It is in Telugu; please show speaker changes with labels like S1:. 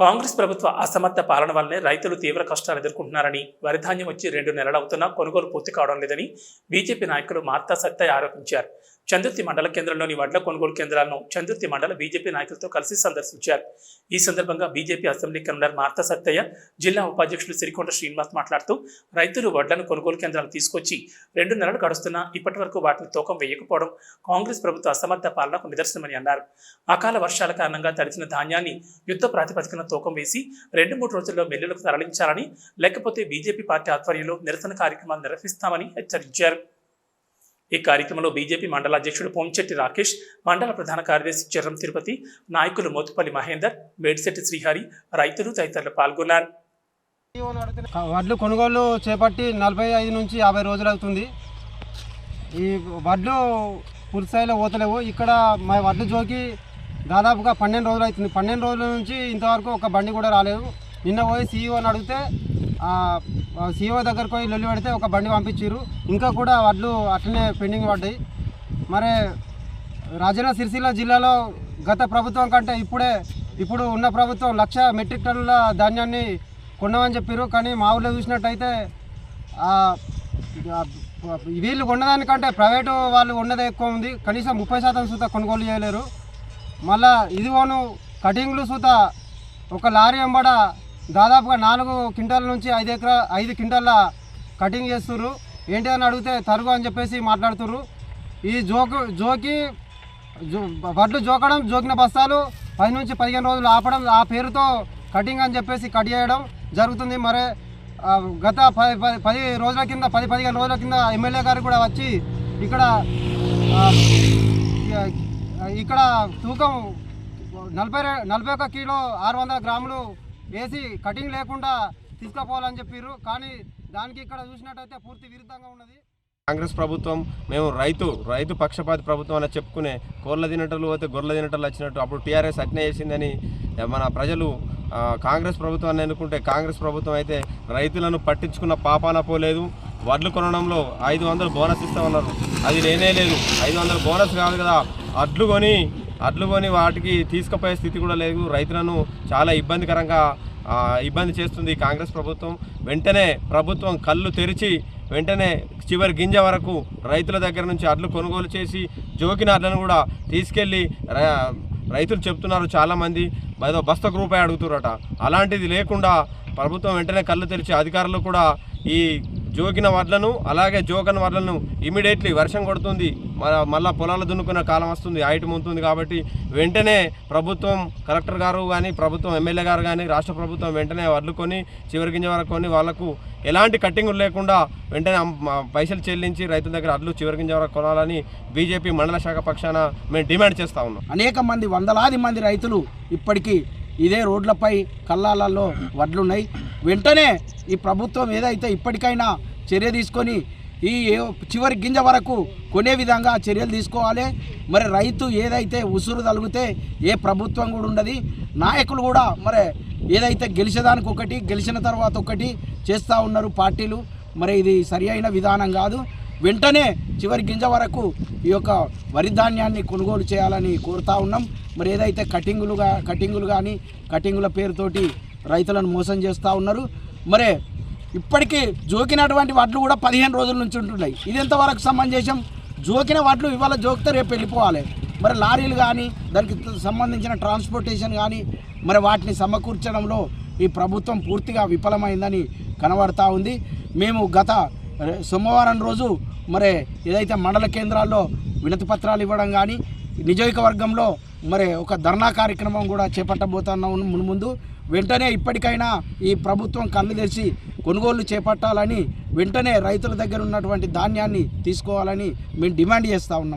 S1: కాంగ్రెస్ ప్రభుత్వ అసమర్థ పాలన వల్లనే రైతులు తీవ్ర కష్టాలు ఎదుర్కొంటున్నారని వరి ధాన్యం వచ్చి రెండు నెలలవుతున్నా కొనుగోలు పూర్తి కావడం లేదని బీజేపీ నాయకులు మార్తా సత్తయ్య ఆరోపించారు. చందుర్తి మండల కేంద్రంలోని వడ్ల కొనుగోలు కేంద్రాలను చందుర్తి మండల బీజేపీ నాయకులతో కలిసి సందర్శించారు. ఈ సందర్భంగా BJP assembly convener Martha Sattaiah జిల్లా ఉపాధ్యక్షులు సిరికొండ శ్రీనివాస్ మాట్లాడుతూ రైతులు వడ్లను కొనుగోలు కేంద్రాలు తీసుకొచ్చి రెండు నెలలు గడుస్తున్నా ఇప్పటి వరకు వాటిని తూకం వేయకపోవడం కాంగ్రెస్ ప్రభుత్వ అసమర్థ పాలనకు నిదర్శనమని అన్నారు. అకాల వర్షాల కారణంగా తడిచిన ధాన్యాన్ని యుద్ధ ప్రాతిపదికన తూకం వేసి రెండు మూడు రోజుల్లో మిల్లులకు తరలించాలని లేకపోతే బీజేపీ పార్టీ ఆధ్వర్యంలో నిరసన కార్యక్రమాలు నిర్వహిస్తామని హెచ్చరించారు. ఈ కార్యక్రమంలో బీజేపీ మండల అధ్యక్షుడు పొంచెట్టి రాకేష్ మండల ప్రధాన కార్యదర్శి చర్రం తిరుపతి నాయకులు మోతుపల్లి మహేందర్ మేడిశెట్టి శ్రీహరి రైతులు తదితరులు పాల్గొన్నారు.
S2: వడ్లు కొనుగోలు చేపట్టి నలభై ఐదు నుంచి యాభై రోజులు అవుతుంది. ఈ వడ్లు పూర్తిస్థాయిలో పోతలేవు. ఇక్కడ మా వడ్లు జోకి దాదాపుగా పన్నెండు రోజులు అవుతుంది. పన్నెండు రోజుల నుంచి ఇంతవరకు ఒక బండి కూడా రాలేదు. నిన్న పోయి సీఈఓని అడిగితే సీఈఓ దగ్గరకు పోయి లొల్లి పడితే ఒక బండి పంపించారు ఇంకా కూడా వడ్లు అట్లనే పెండింగ్ పడ్డాయి. మరి రాజన్న సిరిసిల్ల జిల్లాలో గత ప్రభుత్వం కంటే ఇప్పుడే ఇప్పుడు ఉన్న ప్రభుత్వం లక్ష మెట్రిక్ టన్నుల ధాన్యాన్ని కొన్నామని చెప్పారు కానీ మా ఊళ్ళో చూసినట్టయితే వీళ్ళు కొన్నదానికంటే ప్రైవేటు వాళ్ళు ఉన్నదే ఎక్కువ ఉంది. కనీసం ముప్పై శాతం సూత కొనుగోలు చేయలేరు. మళ్ళా ఇదిగోను కటింగ్లు సూత ఒక లారీ వెంబడ దాదాపుగా నాలుగు క్వింటాల నుంచి ఐదు ఎకరా ఐదు క్వింటాల కటింగ్ చేస్తుర్రు. ఏంటి అని అడిగితే తరుగు అని చెప్పేసి మాట్లాడుతుర్రు. ఈ జోకు జోకి జో వడ్లు జోకడం జోకిన బస్తాలు పది నుంచి పదిహేను రోజులు ఆపడం ఆ పేరుతో కటింగ్ అని చెప్పేసి కట్ చేయడం జరుగుతుంది. మరి గత పది పది పది రోజుల కింద పది పదిహేను రోజుల కింద ఎమ్మెల్యే గారు కూడా వచ్చి ఇక్కడ ఇక్కడ తూకం నలభై నలభై ఒక కిలో ఆరు వందల గ్రాములు వేసి కటింగ్ లేకుండా తీసుకుపోవాలని చెప్పారు కానీ దానికి ఇక్కడ చూసినట్టయితే పూర్తి విరుద్ధంగా ఉన్నది.
S3: కాంగ్రెస్ ప్రభుత్వం మేము రైతు రైతు పక్షపాతి ప్రభుత్వం అని చెప్పుకునే కోళ్ళ తినటలు అయితే గొర్రెల తినటలు వచ్చినట్టు అప్పుడు టీఆర్ఎస్ అట్నే చేసిందని మన ప్రజలు కాంగ్రెస్ ప్రభుత్వాన్ని ఎన్నుకుంటే కాంగ్రెస్ ప్రభుత్వం అయితే రైతులను పట్టించుకున్న పాపాన పోలేదు. వడ్లు కొనడంలో ఐదు వందలు బోనస్ ఇస్తామన్నారు అది లేనే లేదు. ఐదు వందలు బోనస్ కాదు కదా. అడ్లు కొని అడ్లు కొని వాటికి తీసుకుపోయే స్థితి కూడా లేదు. రైతులను చాలా ఇబ్బందికరంగా ఇబ్బంది చేస్తుంది కాంగ్రెస్ ప్రభుత్వం. వెంటనే ప్రభుత్వం కళ్ళు తెరిచి వెంటనే చివరి గింజ వరకు రైతుల దగ్గర నుంచి అడ్లు కొనుగోలు చేసి జోకిన అడ్లను కూడా తీసుకెళ్ళి రైతులు చెప్తున్నారు చాలామంది. ఏదో బస్తకు రూపాయి అడుగుతున్నారట. అలాంటిది లేకుండా ప్రభుత్వం వెంటనే కళ్ళు తెరిచి అధికారులు కూడా ఈ జోకిన వడ్లను అలాగే జోకని వడ్లను ఇమీడియట్లీ వర్షం కొడుతుంది. మ- మళ్ళా పొలాలు దున్నుకున్న కాలం వస్తుంది ఐటమ్ ఉంటుంది కాబట్టి వెంటనే ప్రభుత్వం కలెక్టర్ గారు కానీ ప్రభుత్వం ఎమ్మెల్యే గారు కానీ రాష్ట్ర ప్రభుత్వం వెంటనే వడ్లు కొని చివరి గింజ వరకు కొని వాళ్ళకు ఎలాంటి కట్టింగులు లేకుండా వెంటనే మా పైసలు చెల్లించి రైతుల దగ్గర అడ్లు చివరి గింజ వరకు కొనాలని బీజేపీ మండల శాఖ పక్షాన మేము డిమాండ్ చేస్తా ఉన్నాం.
S4: అనేక మంది వందలాది మంది రైతులు ఇప్పటికీ ఇదే రోడ్లపై కల్లాలలో వడ్లున్నాయి. వెంటనే ఈ ప్రభుత్వం ఏదైతే ఇప్పటికైనా చర్య తీసుకొని ఈ ఏ- చివరి గింజ వరకు కొనే విధంగా చర్యలు తీసుకోవాలి. మరి రైతు ఏదైతే ఉసురు తలిగితే ఏ ప్రభుత్వం కూడా ఉండదు. నాయకులు కూడా మరి ఏదైతే గెలిచేదానికి ఒకటి గెలిచిన తర్వాత ఒకటి చేస్తూ ఉన్నారు పార్టీలు. మరి ఇది సరి అయిన విధానం కాదు. వెంటనే చివరి గింజ వరకు ఈ యొక్క వరి ధాన్యాన్ని కొనుగోలు చేయాలని కోరుతా ఉన్నాం. మరి ఏదైతే కటింగులుగా కటింగులు కానీ కటింగుల పేరుతోటి రైతులను మోసం చేస్తూ ఉన్నారు. మరి ఇప్పటికీ జోకినటువంటి వడ్లు కూడా పదిహేను రోజుల నుంచి ఉంటున్నాయి. ఇది ఎంతవరకు సమంజసం? జోకిన వడ్లు ఇవాళ జోకితే రేపు వెళ్ళిపోవాలి. మరి లారీలు కానీ దానికి సంబంధించిన ట్రాన్స్పోర్టేషన్ కానీ మరి వాటిని సమకూర్చడంలో ఈ ప్రభుత్వం పూర్తిగా విఫలమైందని కనబడతా ఉంది. మేము గత సోమవారం రోజు మరి ఏదైతే మండల కేంద్రాల్లో వినతి పత్రాలు ఇవ్వడం కానీ నియోజకవర్గంలో మరి ఒక ధర్నా కార్యక్రమం కూడా చేపట్టబోతున్నాం మున్ ముందు వెంటనే ఇప్పటికైనా ఈ ప్రభుత్వం కన్ను తెరిచి కొనుగోలు చేపట్టాలని వెంటనే రైతుల దగ్గర ఉన్నటువంటి ధాన్యాన్ని తీసుకోవాలని మేము డిమాండ్ చేస్తూ ఉన్నాం.